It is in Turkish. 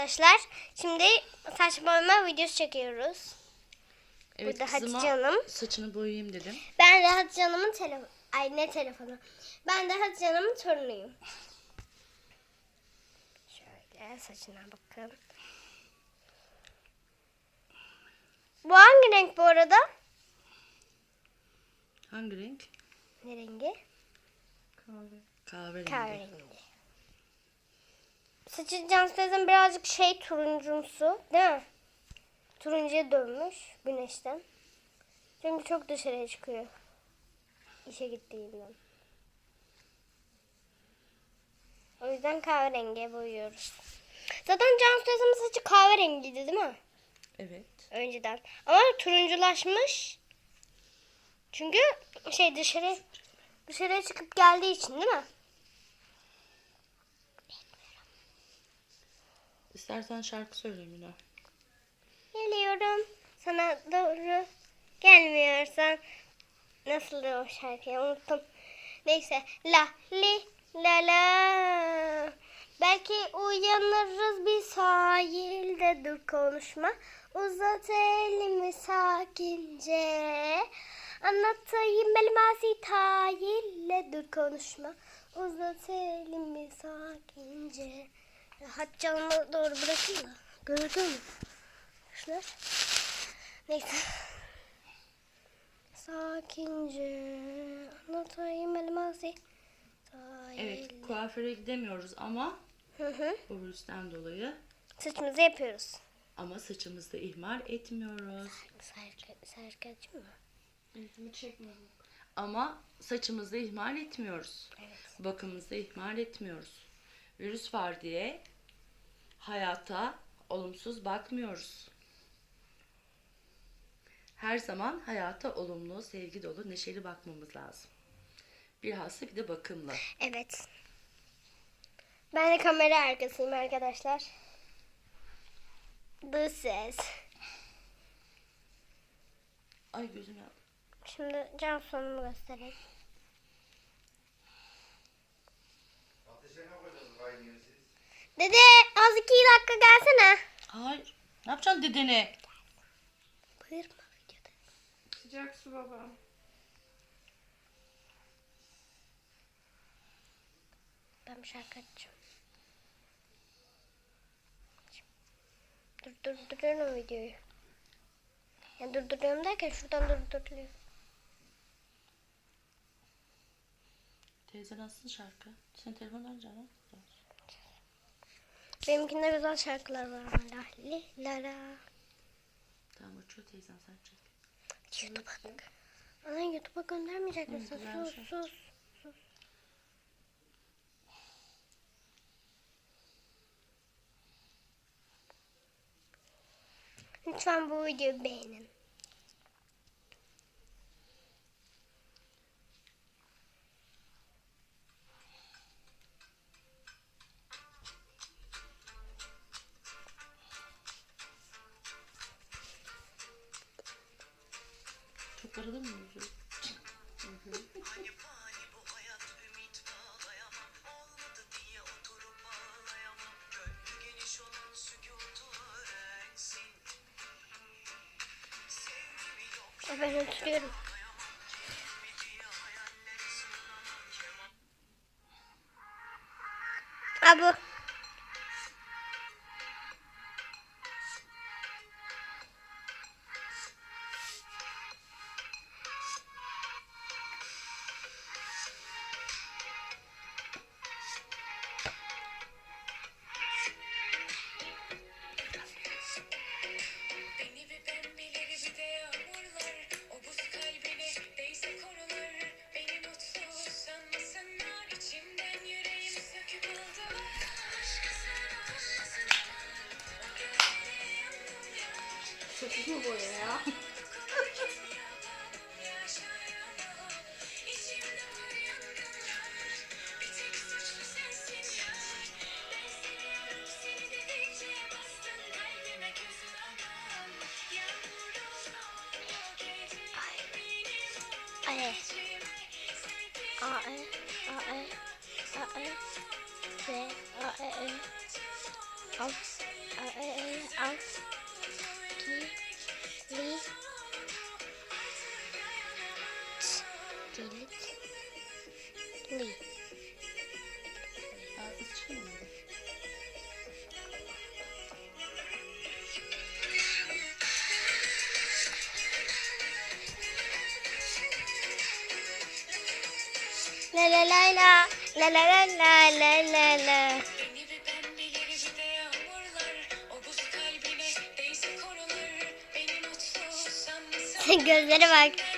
arkadaşlar. Şimdi saç boyama videosu çekiyoruz. Evet Burada Hatice Hanım. saçını boyayayım dedim. Ben de Hatice Hanım'ın telefonu. Ay ne telefonu. Ben de Hatice Hanım'ın torunuyum. Şöyle saçına bakın. Bu hangi renk bu arada? Hangi renk? Ne rengi? Kahve. Kahverengi. Kahverengi. Saçı Cansu teyzem birazcık şey turuncumsu değil mi? Turuncuya dönmüş güneşten. Çünkü çok dışarıya çıkıyor. İşe gittiğinden. O yüzden kahverengiye boyuyoruz. Zaten Cansu teyzemin saçı kahverengiydi değil mi? Evet. Önceden. Ama turunculaşmış. Çünkü şey dışarı dışarıya çıkıp geldiği için değil mi? İstersen şarkı söyle Mina. Geliyorum. Sana doğru gelmiyorsan nasıl o şarkıyı unuttum. Neyse. La li la la. Belki uyanırız bir sahilde dur konuşma. Uzat elimi sakince. Anlatayım elmasi tayille dur konuşma. Uzat elimi sakince. Canımı doğru bırakayım da. Gördün mü? Şunlar. Neyse. Sakince anlatayım elmasi. Evet kuaföre gidemiyoruz ama Hı hı. bu virüsten dolayı Saçımızı yapıyoruz. ama saçımızda ihmal etmiyoruz. Serka, serkacı mı? İlgimi çekmiyor. Ama saçımızda ihmal etmiyoruz. Evet. Bakımımızda ihmal etmiyoruz. Virüs var diye hayata olumsuz bakmıyoruz. Her zaman hayata olumlu, sevgi dolu, neşeli bakmamız lazım. Bilhassa bir de bakımlı. Evet. Ben de kamera arkasıyım arkadaşlar. Bu ses. Ay gözüm yandı. Şimdi cam sonumu göstereyim. Dede az iki dakika gelsene. Hayır. Ne yapacaksın dedene? Buyurma videoda. Sıcak su baba. Ben bir şarkı açacağım. Dur durduruyorum videoyu. Ya durduruyorum derken şuradan durduruyor. Teyze nasıl şarkı? Senin telefonun önce ne? Benimkinde güzel şarkılar var. La li la la. Tamam açıyor teyzen sen çek. YouTube'a. Ana YouTube'a göndermeyecek misin? Sus şey. sus. sus. Lütfen bu videoyu beğenin. Sevgimi yok E ben oturuyorum. diye o Ay. içime serpil A E A E A E B A E E Al A- e- e- Al. Ç. Kilit. Li. Ağzı çıkmıyor mu? La la la la. La la la la la la la. Gözlere bak.